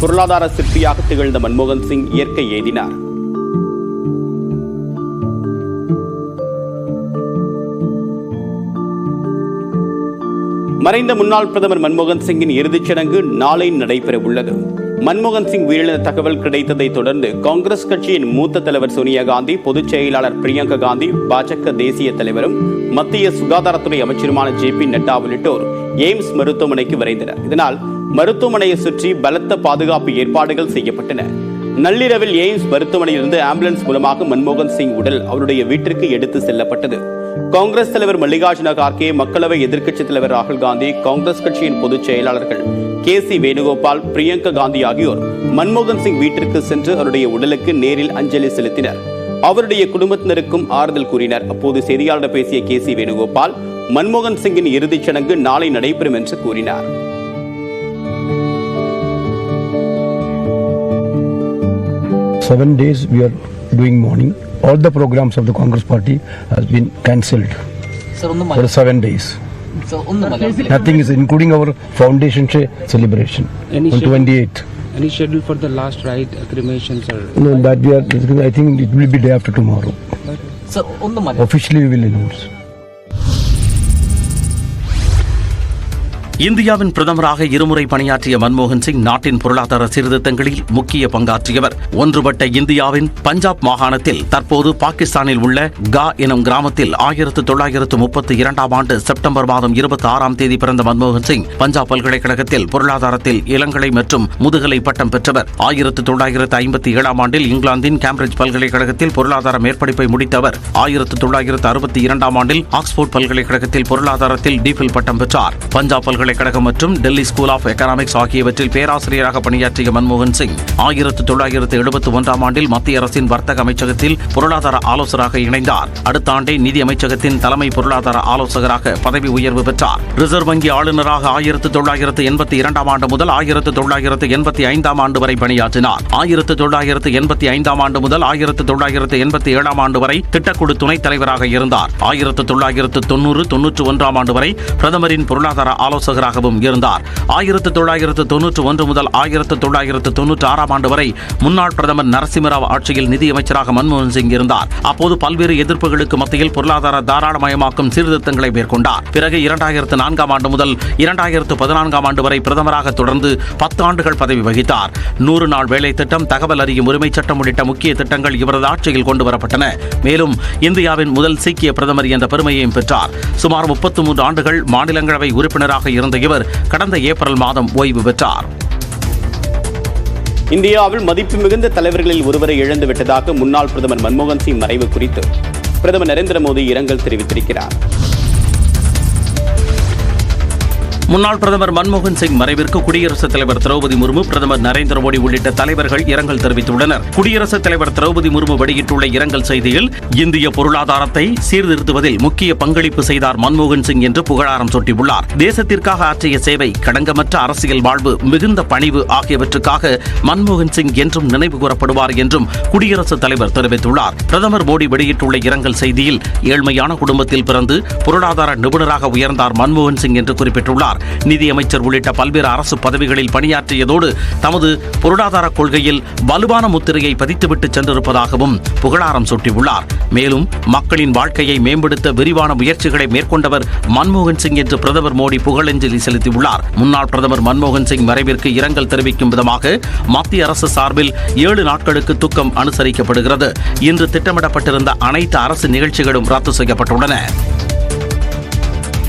பொருளாதார சிற்பியாக திகழ்ந்த மன்மோகன் சிங் இயற்கை எய்தினார். மறைந்த முன்னாள் பிரதமர் மன்மோகன் சிங்கின் இறுதிச் சடங்கு நாளை நடைபெற உள்ளது. மன்மோகன் சிங் உயிரிழந்த தகவல் கிடைத்ததை தொடர்ந்து காங்கிரஸ் கட்சியின் மூத்த தலைவர் சோனியா காந்தி பொதுச் செயலாளர் பிரியங்கா காந்தி பாஜக தேசிய தலைவரும் மத்திய சுகாதாரத்துறை அமைச்சருமான ஜே பி நட்டா உள்ளிட்டோர் எய்ம்ஸ் மருத்துவமனைக்கு விரைந்தனர். இதனால் மருத்துவமனையை சுற்றி பலத்த பாதுகாப்பு ஏற்பாடுகள் செய்யப்பட்டன. நள்ளிரவில் எய்ம்ஸ் மருத்துவமனையிலிருந்து ஆம்புலன்ஸ் மூலமாக மன்மோகன் சிங் உடல் அவருடைய வீட்டிற்கு எடுத்து செல்லப்பட்டது. காங்கிரஸ் தலைவர் மல்லிகார்ஜுன கார்கே மக்களவை எதிர்க்கட்சித் தலைவர் ராகுல் காந்தி காங்கிரஸ் கட்சியின் பொதுச் செயலாளர்கள் கே சி வேணுகோபால் பிரியங்கா காந்தி ஆகியோர் மன்மோகன் சிங் வீட்டிற்கு சென்று அவருடைய உடலுக்கு நேரில் அஞ்சலி செலுத்தினர். அவருடைய குடும்பத்தினருக்கும் ஆறுதல் கூறினர். அப்போது செய்தியாளர் பேசிய கே சி வேணுகோபால் மன்மோகன் சிங்கின் இறுதிச் சடங்கு நாளை நடைபெறும் என்று கூறினார். seven days we are doing mourning. All the programs of the Congress party has been cancelled for seven days. Nothing is including our foundation celebration Any on 28. Any schedule for the last rite cremation, sir? No, that we are. I think it will be day after tomorrow. Officially, we will announce. இந்தியாவின் பிரதமராக இருமுறை பணியாற்றிய மன்மோகன் சிங் நாட்டின் பொருளாதார சீர்திருத்தங்களில் முக்கிய பங்காற்றியவர். ஒன்றுபட்ட இந்தியாவின் பஞ்சாப் மாகாணத்தில் தற்போது பாகிஸ்தானில் உள்ள கா எனும் கிராமத்தில் ஆயிரத்து தொள்ளாயிரத்து முப்பத்தி இரண்டாம் ஆண்டு செப்டம்பர் மாதம் இருபத்தி ஆறாம் தேதி பிறந்த மன்மோகன் சிங் பஞ்சாப் பல்கலைக்கழகத்தில் பொருளாதாரத்தில் இளங்கலை மற்றும் முதுகலை பட்டம் பெற்றவர். ஆயிரத்து தொள்ளாயிரத்து ஐம்பத்தி ஏழாம் ஆண்டில் இங்கிலாந்தின் கேம்பிரிட்ஜ் பல்கலைக்கழகத்தில் பொருளாதார மேற்படிப்பை முடித்தவர். ஆயிரத்து தொள்ளாயிரத்து அறுபத்தி இரண்டாம் ஆண்டில் ஆக்ஸ்போர்ட் பல்கலைக்கழகத்தில் பொருளாதாரத்தில் டிபில் பட்டம் பெற்றார். பஞ்சாப் பல்கலைக்கழகம் மற்றும் டெல்லி ஸ்கூல் ஆஃப் எக்கனாமிக்ஸ் ஆகியவற்றில் பேராசிரியராக பணியாற்றிய மன்மோகன் சிங் ஆயிரத்து தொள்ளாயிரத்து எழுபத்தி ஒன்றாம் ஆண்டில் மத்திய அரசின் வர்த்தக அமைச்சகத்தில் பொருளாதார ஆலோசகராக இணைந்தார். அடுத்த ஆண்டே நிதி அமைச்சகத்தின் தலைமை பொருளாதார ஆலோசகராக பதவி உயர்வு பெற்றார். ரிசர்வ் வங்கி ஆளுநராக ஆயிரத்து தொள்ளாயிரத்து எண்பத்தி இரண்டாம் ஆண்டு முதல் ஆயிரத்து தொள்ளாயிரத்து எண்பத்தி ஐந்தாம் ஆண்டு வரை பணியாற்றினார். ஆயிரத்து தொள்ளாயிரத்து எண்பத்தி ஐந்தாம் ஆண்டு முதல் ஆயிரத்து தொள்ளாயிரத்து எண்பத்தி ஏழாம் ஆண்டு வரை திட்டக்குழு துணைத் தலைவராக இருந்தார். ஆயிரத்து தொள்ளாயிரத்து தொன்னூறு தொன்னூற்று ஒன்றாம் ஆண்டு வரை பிரதமரின் பொருளாதார ஆலோசகர் ஆலோசகராகவும் இருந்தார். ஆயிரத்து தொள்ளாயிரத்து தொன்னூற்று ஒன்று முதல் ஆயிரத்து தொள்ளாயிரத்து தொன்னூற்று ஆறாம் ஆண்டு வரை முன்னாள் பிரதமர் நரசிம்மராவ் ஆட்சியில் நிதியமைச்சராக மன்மோகன் சிங் இருந்தார். அப்போது பல்வேறு எதிர்ப்புகளுக்கு மத்தியில் பொருளாதார தாராளமயமாக்கும் சீர்திருத்தங்களை மேற்கொண்டார். பிறகு இரண்டாயிரத்து நான்காம் ஆண்டு முதல் இரண்டாயிரத்து பதினான்காம் ஆண்டு வரை பிரதமராக தொடர்ந்து பத்து ஆண்டுகள் பதவி வகித்தார். நூறு நாள் வேலை திட்டம் தகவல் அறியும் உரிமை சட்டம் உள்ளிட்ட முக்கிய திட்டங்கள் இவரது ஆட்சியில் கொண்டு வரப்பட்டன. மேலும் இந்தியாவின் முதல் சீக்கிய பிரதமர் என்ற பெருமையையும் பெற்றார். சுமார் முப்பத்தி மூன்று ஆண்டுகள் மாநிலங்களவை உறுப்பினராக இருந்த இவர் கடந்த ஏப்ரல் மாதம் ஓய்வு பெற்றார். இந்தியாவில் மதிப்பு மிகுந்த தலைவர்களில் ஒருவரை இழந்துவிட்டதாக முன்னாள் பிரதமர் மன்மோகன் சிங் மறைவு குறித்து பிரதமர் நரேந்திர மோடி இரங்கல் தெரிவித்திருக்கிறார். முன்னாள் பிரதமர் மன்மோகன் சிங் மறைவிற்கு குடியரசுத் தலைவர் திரௌபதி முர்மு பிரதமர் நரேந்திர மோடி உள்ளிட்ட தலைவர்கள் இரங்கல் தெரிவித்துள்ளனர். குடியரசுத் தலைவர் திரௌபதி முர்மு வெளியிட்டுள்ள இரங்கல் செய்தியில் இந்திய பொருளாதாரத்தை சீர்திருத்துவதில் முக்கிய பங்களிப்பு செய்தார் மன்மோகன் சிங் என்று புகழாரம் சூட்டியுள்ளார். தேசத்திற்காக ஆற்றிய சேவை கடங்கமற்ற அரசியல் வாழ்வு மிகுந்த பணிவு ஆகியவற்றுக்காக மன்மோகன் சிங் என்றும் நினைவு கூறப்படுவார் என்றும் குடியரசுத் தலைவர் தெரிவித்துள்ளார். பிரதமர் மோடி வெளியிட்டுள்ள இரங்கல் செய்தியில் ஏழ்மையான குடும்பத்தில் பிறந்து பொருளாதார நிபுணராக உயர்ந்தார் மன்மோகன் சிங் என்று குறிப்பிட்டுள்ளார். நிதியமைச்சர் உள்ளிட்ட பல்வேறு அரசு பதவிகளில் பணியாற்றியதோடு தமது பொருளாதார கொள்கையில் வலுவான முத்திரையை பதித்துவிட்டு சென்றிருப்பதாகவும் புகழாரம் சூட்டியுள்ளார். மேலும் மக்களின் வாழ்க்கையை மேம்படுத்த விரிவான முயற்சிகளை மேற்கொண்டவர் மன்மோகன் சிங் என்று பிரதமர் மோடி புகழஞ்சலி செலுத்தியுள்ளார். முன்னாள் பிரதமர் மன்மோகன் சிங் மறைவிற்கு இரங்கல் தெரிவிக்கும் விதமாக மத்திய அரசு சார்பில் ஏழு நாட்களுக்கு துக்கம் அனுசரிக்கப்படுகிறது. இன்று திட்டமிடப்பட்டிருந்த அனைத்து அரசு நிகழ்ச்சிகளும் ரத்து செய்யப்பட்டுள்ளன.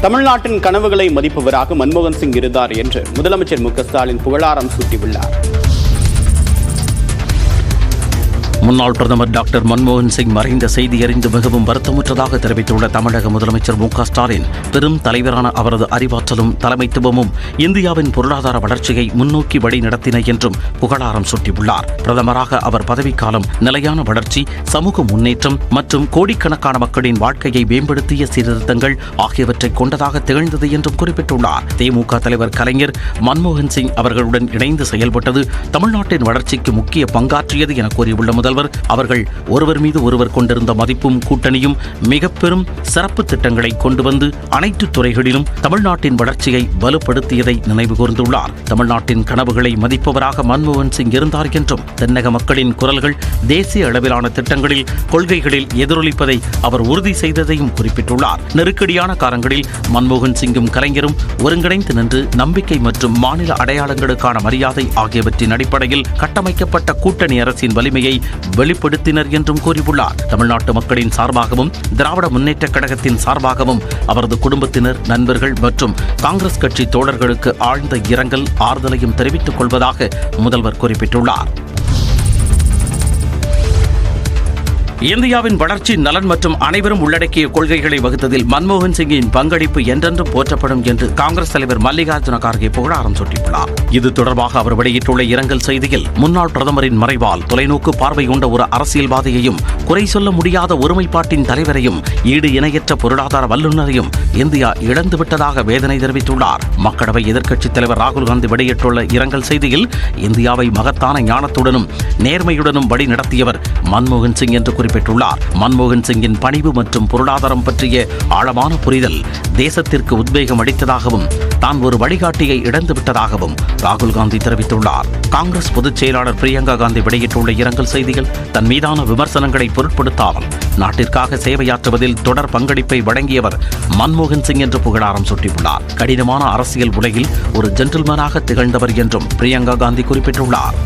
தமிழ்நாட்டின் கனவுகளை மதிப்பவராக மன்மோகன் சிங் இருந்தார் என்று முதலமைச்சர் மு க ஸ்டாலின் புகழாரம் சூட்டியுள்ளார். முன்னாள் பிரதமர் டாக்டர் மன்மோகன் சிங் மறைந்த செய்தி அறிந்து மிகவும் வருத்தமுற்றதாக தெரிவித்துள்ள தமிழக முதலமைச்சர் மு க ஸ்டாலின் பெரும் தலைவரான அவரது அறிவாற்றலும் தலைமைத்துவமும் இந்தியாவின் பொருளாதார வளர்ச்சியை முன்னோக்கி வழி நடத்தின என்றும் புகழாரம் சூட்டியுள்ளார். பிரதமராக அவர் பதவிக்காலம் நிலையான வளர்ச்சி சமூக முன்னேற்றம் மற்றும் கோடிக்கணக்கான மக்களின் வாழ்க்கையை மேம்படுத்திய சீர்திருத்தங்கள் ஆகியவற்றை கொண்டதாக திகழ்ந்தது என்றும் குறிப்பிட்டுள்ளார். திமுக தலைவர் கலைஞர் மன்மோகன் சிங் அவர்களுடன் இணைந்து செயல்பட்டது தமிழ்நாட்டின் வளர்ச்சிக்கு முக்கிய பங்காற்றியது என கூறியுள்ள முதல்வர் ஒருவர் அவர்கள் ஒருவர் மீது ஒருவர் கொண்டிருந்த மதிப்பும் கூட்டணியும் மிக பெரும் சிறப்பு திட்டங்களை கொண்டு வந்து அனைத்து துறைகளிலும் தமிழ்நாட்டின் வளர்ச்சியை வலுப்படுத்தியதை நினைவு கூர்ந்துள்ளார். தமிழ்நாட்டின் கனவுகளை மதிப்பவராக மன்மோகன் சிங் இருந்தார் என்றும் தென்னக மக்களின் குரல்கள் தேசிய அளவிலான திட்டங்களில் கொள்கைகளில் எதிரொலிப்பதை அவர் உறுதி செய்ததையும் குறிப்பிட்டுள்ளார். நெருக்கடியான காலங்களில் மன்மோகன் சிங்கும் கலைஞரும் ஒருங்கிணைந்து நின்று நம்பிக்கை மற்றும் மாநில அடையாளங்களுக்கான மரியாதை ஆகியவற்றின் அடிப்படையில் கட்டமைக்கப்பட்ட கூட்டணி அரசின் வலிமையை வெளிப்படுத்தினர் என்றும் கூறியுள்ளார். தமிழ்நாட்டு மக்களின் சார்பாகவும் திராவிட முன்னேற்றக் கழகத்தின் சார்பாகவும் அவரது குடும்பத்தினர் நண்பர்கள் மற்றும் காங்கிரஸ் கட்சி தோழர்களுக்கு ஆழ்ந்த இரங்கல் ஆறுதலையும் தெரிவித்துக் கொள்வதாக முதல்வர் குறிப்பிட்டுள்ளார். இந்தியாவின் வளர்ச்சி நலன் மற்றும் அனைவரும் உள்ளடக்கிய கொள்கைகளை வகுத்ததில் மன்மோகன் சிங்கின் பங்களிப்பு என்றென்றும் போற்றப்படும் என்று காங்கிரஸ் தலைவர் மல்லிகார்ஜுன கார்கே புகழாரம் சூட்டியுள்ளார். இது தொடர்பாக அவர் வெளியிட்டுள்ள இரங்கல் செய்தியில் முன்னாள் பிரதமரின் மறைவால் தொலைநோக்கு பார்வை கொண்ட ஒரு அரசியல்வாதியையும் குறை சொல்ல முடியாத ஒருமைப்பாட்டின் தலைவரையும் ஈடு இணையற்ற பொருளாதார வல்லுநரையும் இந்தியா இழந்துவிட்டதாக வேதனை தெரிவித்துள்ளார். மக்களவை எதிர்க்கட்சித் தலைவர் ராகுல் காந்தி வெளியிட்டுள்ள இரங்கல் செய்தியில் இந்தியாவை மகத்தான ஞானத்துடனும் நேர்மையுடனும் வழி நடத்தியவர் மன்மோகன் சிங் என்று குறிப்பிட்டுள்ளார் மன்மோகன் சிங்கின் பணிவு மற்றும் பொருளாதாரம் பற்றிய ஆழமான புரிதல் தேசத்திற்கு உத்வேகம் அளித்ததாகவும் தான் ஒரு வழிகாட்டியை இழந்துவிட்டதாகவும் ராகுல் காந்தி தெரிவித்துள்ளார். காங்கிரஸ் பொதுச் செயலாளர் பிரியங்கா காந்தி வெளியிட்டுள்ள இரங்கல் செய்தியில் தன் மீதான விமர்சனங்களை பொருட்படுத்தாமல் நாட்டிற்காக சேவையாற்றுவதில் தொடர் பங்களிப்பை வழங்கியவர் மன்மோகன் சிங் என்று புகழாரம் சூட்டியுள்ளார். கடினமான அரசியல் உலகில் ஒரு ஜென்டில்மேனாக திகழ்ந்தவர் என்றும் பிரியங்கா காந்தி குறிப்பிட்டுள்ளார்.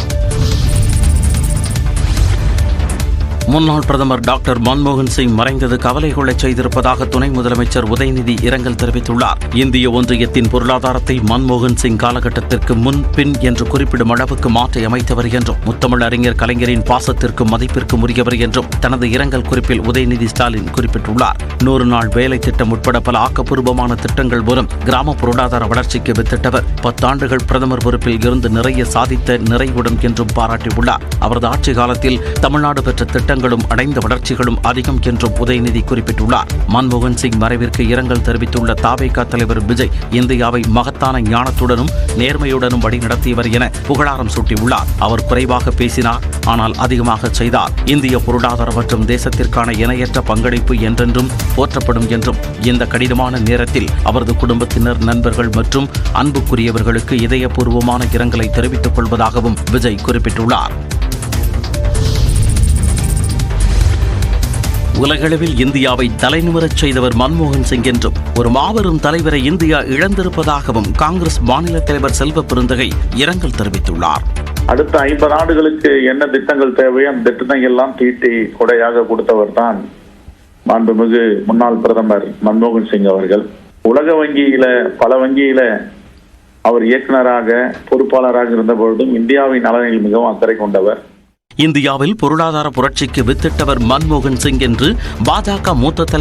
முன்னாள் பிரதமர் டாக்டர் மன்மோகன் சிங் மறைந்தது கவலை கொள்ளச் செய்திருப்பதாக துணை முதலமைச்சர் உதயநிதி இரங்கல் தெரிவித்துள்ளார். இந்திய ஒன்றியத்தின் பொருளாதாரத்தை மன்மோகன் சிங் காலகட்டத்திற்கு முன் பின் என்று குறிப்பிடும் அளவுக்கு மாற்றி அமைத்தவர் என்றும் முத்தமிழ் அறிஞர் கலைஞரின் பாசத்திற்கும் மதிப்பிற்கும் உரியவர் என்றும் தனது இரங்கல் குறிப்பில் உதயநிதி ஸ்டாலின் குறிப்பிட்டுள்ளார். நூறு நாள் வேலை திட்டம் உட்பட பல ஆக்கப்பூர்வமான திட்டங்கள் மூலம் கிராம பொருளாதார வளர்ச்சிக்கு வித்திட்டவர். பத்தாண்டுகள் பிரதமர் பொறுப்பில் இருந்து நிறைய சாதித்த நிறைவுடன் என்றும் பாராட்டியுள்ளார். அவரது ஆட்சி காலத்தில் தமிழ்நாடு பெற்ற திட்டம் திட்டங்களும் அடைந்த வளர்ச்சிகளும் அதிகம் என்றும் உதயநிதி குறிப்பிட்டுள்ளார். மன்மோகன் சிங் மறைவிற்கு இரங்கல் தெரிவித்துள்ள தாவேகா தலைவர் விஜய் இந்தியாவை மகத்தான ஞானத்துடனும் நேர்மையுடனும் வழிநடத்தியவர் என புகழாரம் சூட்டியுள்ளார். அவர் குறைவாக பேசினார் ஆனால் அதிகமாக செய்தார். இந்திய பொருளாதார மற்றும் தேசத்திற்கான இணையற்ற பங்களிப்பு என்றென்றும் போற்றப்படும் என்றும் இந்த கடினமான நேரத்தில் அவரது குடும்பத்தினர் நண்பர்கள் மற்றும் அன்புக்குரியவர்களுக்கு இதயபூர்வமான இரங்கலை தெரிவித்துக் கொள்வதாகவும் விஜய் குறிப்பிட்டுள்ளார். உலகளவில் இந்தியாவை தலைநிமிரச் செய்தவர் மன்மோகன் சிங் என்றும் ஒரு மாபெரும் தலைவரை இந்தியா இழந்திருப்பதாகவும் காங்கிரஸ் மாநில தலைவர் செல்வ பெருந்தகை இரங்கல் தெரிவித்துள்ளார். அடுத்த ஐம்பது ஆண்டுகளுக்கு என்ன திட்டங்கள் தேவையோ அந்த திட்டத்தை எல்லாம் தீட்டி கொடையாக கொடுத்தவர் தான் மாண்புமிகு முன்னாள் பிரதமர் மன்மோகன் சிங் அவர்கள். உலக வங்கியில பல வங்கியில அவர் இயக்குனராக பொறுப்பாளராக இருந்த பொழுதும் இந்தியாவின் நலனில் மிகவும் அக்கறை கொண்டவர். இந்தியாவில் பொருளாதார புரட்சிக்கு வித்திட்டவர் மன்மோகன் சிங் என்று பாஜக மூத்த தலைவர்